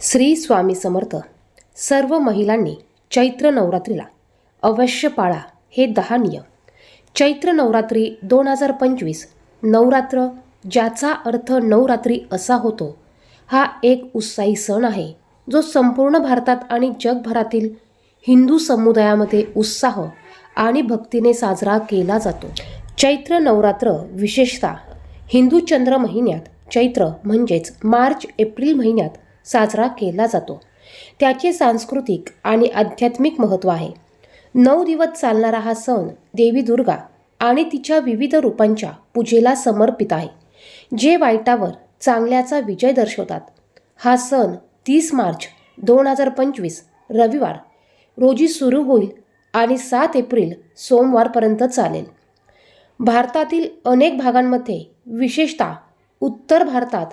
श्री स्वामी समर्थ सर्व महिलांनी चैत्र नवरात्रीला अवश्य पाळा हे दहा नियम. चैत्र नवरात्री दोन हजार पंचवीस नवरात्र ज्याचा अर्थ नवरात्री असा होतो हा एक उत्साही सण आहे जो संपूर्ण भारतात आणि जगभरातील हिंदू समुदायामध्ये उत्साह आणि भक्तीने साजरा केला जातो. चैत्र नवरात्र विशेषतः हिंदू चंद्र महिन्यात चैत्र म्हणजेच मार्च एप्रिल महिन्यात साजरा केला जातो. त्याचे सांस्कृतिक आणि आध्यात्मिक महत्त्व आहे. नऊ दिवस चालणारा हा सण देवी दुर्गा आणि तिच्या विविध रूपांच्या पूजेला समर्पित आहे. जे वाईटावर चांगल्याचा विजय दर्शवतात. हा सण तीस मार्च दोन हजार पंचवीस रविवार. रोजी सुरू होईल आणि सात एप्रिल सोमवारपर्यंत चालेल. भारतातील अनेक भागांमध्ये विशेषतः उत्तर भारतात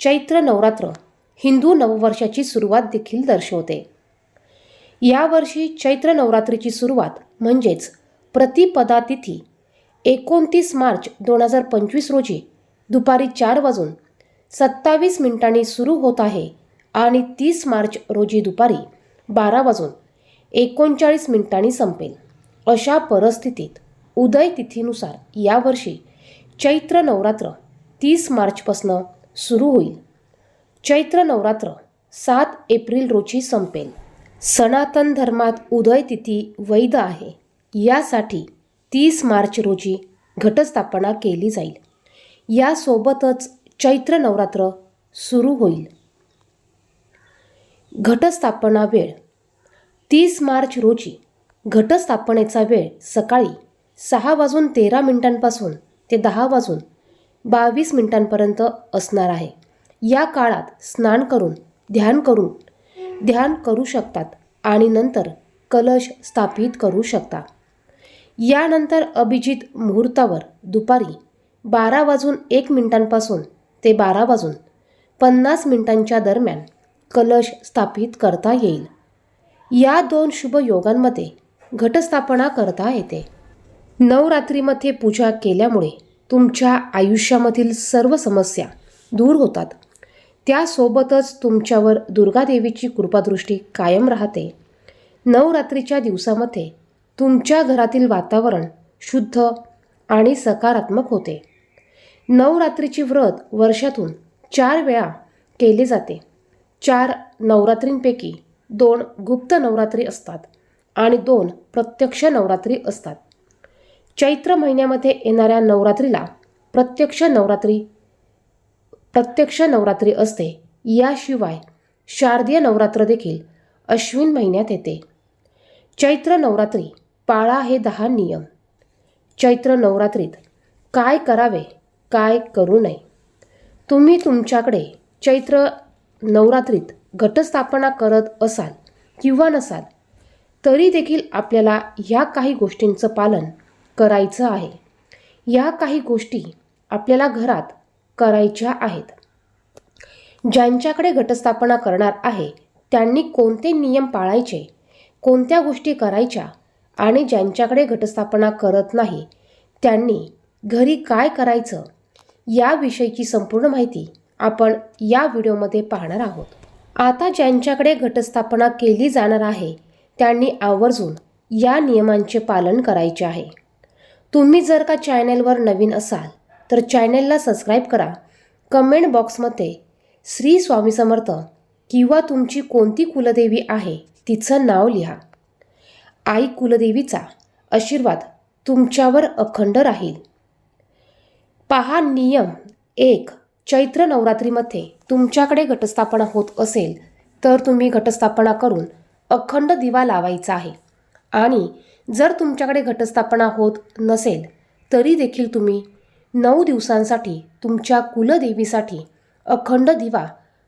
चैत्र नवरात्र हिंदू नववर्षाची सुरुवात देखील दर्शवते. यावर्षी चैत्र नवरात्रीची सुरुवात म्हणजेच प्रतिपदा तिथी एकोणतीस मार्च दोन हजार पंचवीस रोजी दुपारी चार वाजून सत्तावीस मिनिटांनी सुरू होत आहे आणि तीस मार्च रोजी दुपारी बारा वाजून एकोणचाळीस मिनिटांनी संपेल. अशा परिस्थितीत उदय तिथीनुसार यावर्षी चैत्र नवरात्र तीस मार्चपासनं सुरू होईल. चैत्र नवरात्र सात एप्रिल रोजी संपेल. सनातन धर्मात उदय तिथी वैध आहे. यासाठी तीस मार्च रोजी घटस्थापना केली जाईल. यासोबतच चैत्र नवरात्र सुरू होईल. घटस्थापना वेळ. तीस मार्च रोजी घटस्थापनेचा वेळ सकाळी सहा वाजून तेरा मिनिटांपासून ते दहा वाजून बावीस मिनिटांपर्यंत असणार आहे. या काळात स्नान करून ध्यान करून ध्यान करू शकतात आणि नंतर कलश स्थापित करू शकता. यानंतर अभिजित मुहूर्तावर दुपारी बारा वाजून एक मिनिटांपासून ते बारा वाजून पन्नास मिनिटांच्या दरम्यान कलश स्थापित करता येईल. या दोन शुभ योगांमध्ये घटस्थापना करता येते. नवरात्रीमध्ये पूजा केल्यामुळे तुमच्या आयुष्यामधील सर्व समस्या दूर होतात. त्यासोबतच तुमच्यावर दुर्गादेवीची कृपादृष्टी कायम राहते. नवरात्रीच्या दिवसामध्ये तुमच्या घरातील वातावरण शुद्ध आणि सकारात्मक होते. नवरात्रीची व्रत वर्षातून चार वेळा केले जाते. चार नवरात्रींपैकी दोन गुप्त नवरात्री असतात आणि दोन प्रत्यक्ष नवरात्री असतात. चैत्र महिन्यामध्ये येणाऱ्या नवरात्रीला प्रत्यक्ष नवरात्री प्रत्यक्ष नवरात्री असते. याशिवाय शारदीय नवरात्र देखील अश्विन महिन्यात येते. चैत्र नवरात्री पाळा हे दहा नियम. चैत्र नवरात्रीत काय करावे काय करू नये? तुम्ही तुमच्याकडे चैत्र नवरात्रीत घटस्थापना करत असाल किंवा नसाल तरी देखील आपल्याला ह्या काही गोष्टींचं पालन करायचं आहे. या काही गोष्टी आपल्याला घरात करायच्या आहेत. ज्यांच्याकडे घटस्थापना करणार आहे त्यांनी कोणते नियम पाळायचे कोणत्या गोष्टी करायच्या आणि ज्यांच्याकडे घटस्थापना करत नाही त्यांनी घरी काय करायचं याविषयीची संपूर्ण माहिती आपण या व्हिडिओमध्ये पाहणार आहोत. आता ज्यांच्याकडे घटस्थापना केली जाणार आहे त्यांनी आवर्जून या नियमांचे पालन करायचे आहे. तुम्ही जर का चॅनेलवर नवीन असाल तर चॅनेलला सबस्क्राईब करा. कमेंट बॉक्समध्ये श्री स्वामी समर्थ किंवा तुमची कोणती कुलदेवी आहे तिचं नाव लिहा. आई कुलदेवीचा आशीर्वाद तुमच्यावर अखंड राहील. पहा नियम एक चैत्र नवरात्रीमध्ये तुमच्याकडे घटस्थापना होत असेल तर तुम्ही घटस्थापना करून अखंड दिवा लावायचा आहे. आणि जर तुमच्याकडे घटस्थापना होत नसेल तरी देखील तुम्ही नऊ दिवसांसाठी तुमच्या कुलदेवीसाठी अखंड दिवा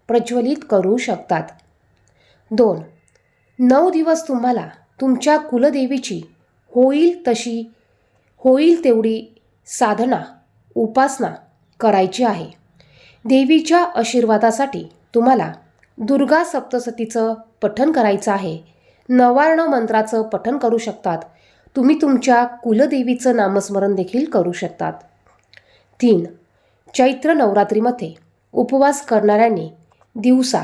प्रज्वलित करू शकतात. दोन नऊ दिवस तुम्हाला तुमच्या कुलदेवीची होईल तशी होईल तेवढी साधना उपासना करायची आहे. देवीच्या आशीर्वादासाठी तुम्हाला दुर्गा सप्तसतीचं पठन करायचं आहे. नवार्ण मंत्राचं पठन करू शकतात. तुम्ही तुमच्या कुलदेवीचं नामस्मरण देखील करू शकतात. तीन. चैत्र नवरात्रीमध्ये उपवास करणाऱ्यांनी दिवसा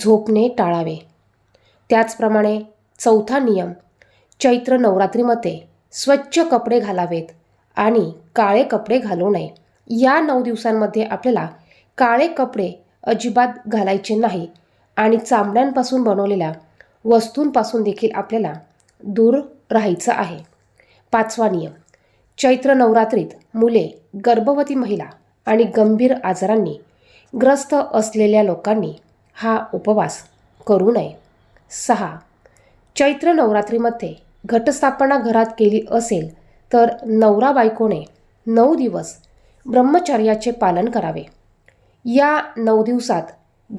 झोपणे टाळावे. त्याचप्रमाणे चौथा नियम चैत्र नवरात्रीमध्ये स्वच्छ कपडे घालावेत आणि काळे कपडे घालू नये. या नऊ दिवसांमध्ये आपल्याला काळे कपडे अजिबात घालायचे नाही आणि चांबड्यांपासून बनवलेल्या वस्तूंपासून देखील आपल्याला दूर राहायचं आहे. पाचवा नियम चैत्र नवरात्रीत मुले गर्भवती महिला आणि गंभीर आजारांनी ग्रस्त असलेल्या लोकांनी हा उपवास करू नये. सहा. चैत्र नवरात्रीमध्ये घटस्थापना घरात केली असेल तर नवरा बायकोने नऊ दिवस ब्रह्मचर्याचे पालन करावे. या नऊ दिवसात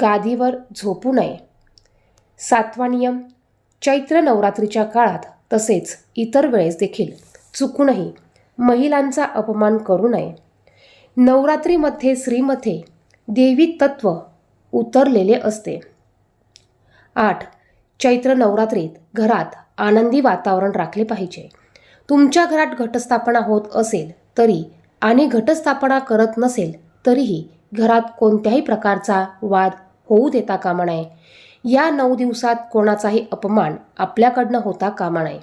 गादीवर झोपू नये. सातवा नियम चैत्र नवरात्रीच्या काळात तसेच इतर वेळेस देखील चुकूनही महिलांचा अपमान करू नये. नवरात्रीमध्ये श्रीमध्ये देवी तत्व उतरलेले असते. आठ. चैत्र नवरात्रीत घरात आनंदी वातावरण राखले पाहिजे. तुमच्या घरात घटस्थापना होत असेल तरी आणि घटस्थापना करत नसेल तरीही घरात कोणत्याही प्रकारचा वाद होऊ देता कामा नये. या नऊ दिवसात कोणाचाही अपमान आपल्याकडनं होता कामा नये.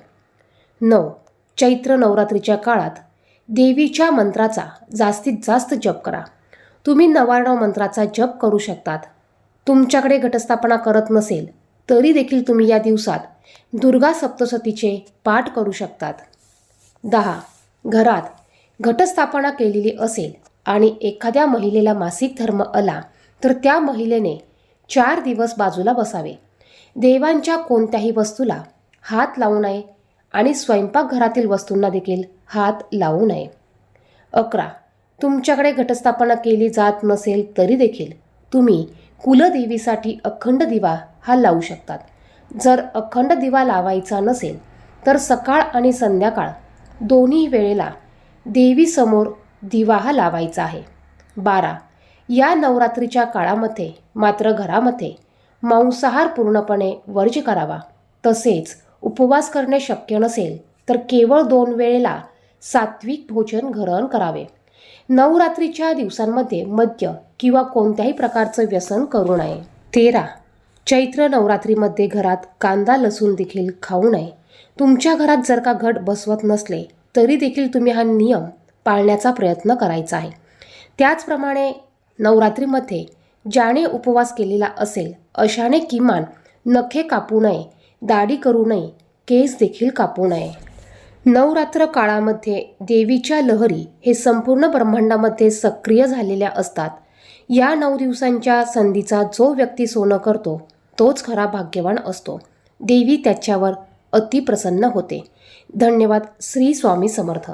नऊ. चैत्र नवरात्रीच्या काळात देवीच्या मंत्राचा जास्तीत जास्त जप करा. तुम्ही नवाण्णव मंत्राचा जप करू शकतात. तुमच्याकडे घटस्थापना करत नसेल तरी देखील तुम्ही या दिवसात दुर्गा सप्तशतीचे पाठ करू शकतात. दहा. घरात घटस्थापना केलेली असेल आणि एखाद्या महिलेला मासिक धर्म आला तर त्या महिलेने चार दिवस बाजूला बसावे. देवांच्या कोणत्याही वस्तूला हात लावू नये आणि स्वयंपाकघरातील वस्तूंना देखील हात लावू नये. अकरा. तुमच्याकडे घटस्थापना केली जात नसेल तरी देखील तुम्ही कुलदेवीसाठी अखंड दिवा हा लावू शकतात. जर अखंड दिवा लावायचा नसेल तर सकाळ आणि संध्याकाळ दोन्ही वेळेला देवीसमोर दिवा हा लावायचा आहे. बारा. या नवरात्रीच्या काळामध्ये मात्र घरामध्ये मांसाहार पूर्णपणे वर्ज करावा. तसेच उपवास करणे शक्य नसेल तर केवळ दोन वेळेला सात्विक भोजन ग्रहण करावे. नवरात्रीच्या दिवसांमध्ये मद्य किंवा कोणत्याही प्रकारचं व्यसन करू नये. तेरा. चैत्र नवरात्रीमध्ये घरात कांदा लसूण देखील खाऊ नये. तुमच्या घरात जर का घट बसवत नसले तरी देखील तुम्ही हा नियम पाळण्याचा प्रयत्न करायचा आहे. त्याचप्रमाणे नवरात्रीमध्ये ज्याने उपवास केलेला असेल अशाने किमान नखे कापू नये. दाढी करू नये. केस देखील कापू नये. नवरात्र काळामध्ये देवीच्या लहरी हे संपूर्ण ब्रह्मांडामध्ये सक्रिय झालेल्या असतात. या नऊ दिवसांच्या संधीचा जो व्यक्ती सोनं करतो तोच खरा भाग्यवान असतो. देवी त्याच्यावर अतिप्रसन्न होते. धन्यवाद श्री स्वामी समर्थ.